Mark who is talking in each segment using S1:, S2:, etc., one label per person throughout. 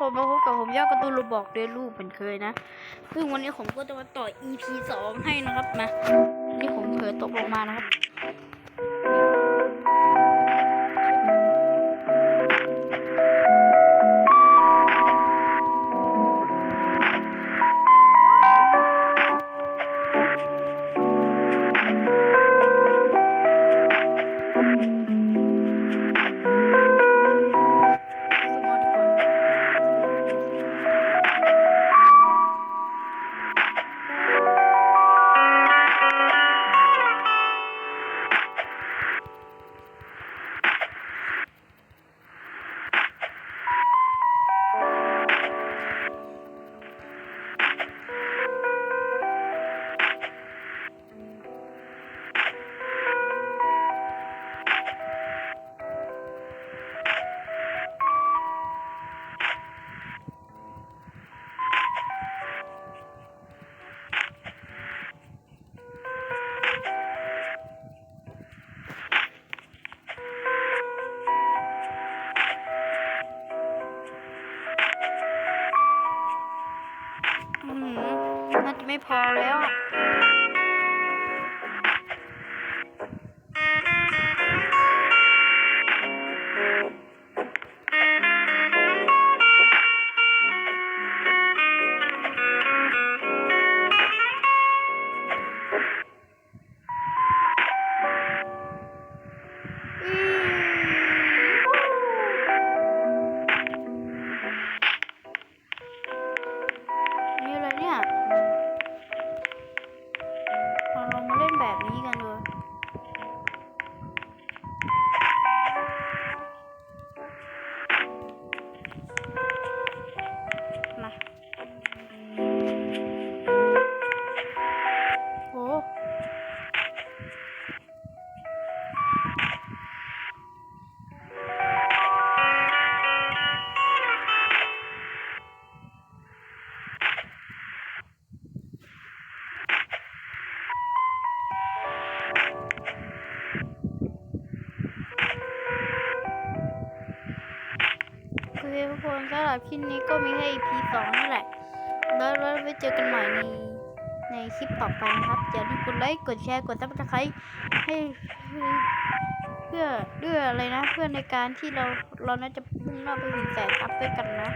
S1: ผมมาพบกับผมยอดการ์ตูนรูบอกด้วยรูปเหมือนเคยนะ ซึ่งวันนี้ผมก็จะมาต่อ EP สองให้นะครับมา นี่ผมเผลอตกลงมานะครับ ไม่พอแล้ว เคทุกคนสำหรับคลิปนี้ก็มีแค่ EP สองนี่แหละ แล้วแล้วไว้เจอกันใหม่ในในคลิปต่อไปนะครับ อย่าลืมกดไลค์ กดแชร์ กดซับสไครต์ให้เพื่อเพื่ออะไรนะ เพื่อในการที่เราเราน่าจะมุ่งหน้าไปถึงแสนซับด้วยกันนะ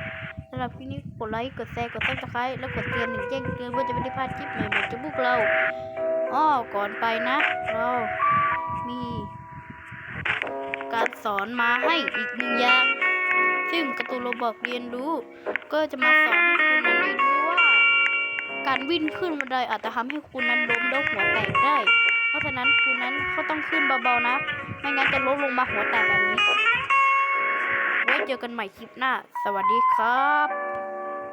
S1: สำหรับคลิปนี้กดไลค์ กดแชร์ กดซับสไครต์แล้วกดเตือนหนึ่งแจ้งเตือนเพื่อจะไม่ได้พลาดคลิปใหม่ๆจากพวกเราอ้อก่อนไปนะ เรามีการสอนมาให้อีกหนึ่งอย่าง การ์ตูนโรบอกเรียนรู้ ก็จะมาสอนให้คุณนั้นได้รู้ว่า การวิ่งขึ้นบันไดอาจจะทำให้คุณนั้นล้มแล้วหัวแตกได้ เพราะฉะนั้นคุณนั้นก็ต้องขึ้นเบาๆนะ ไม่งั้นจะล้มลงมาหัวแตกแบบนี้ไว้เจอกันใหม่คลิปหน้า สวัสดีครับ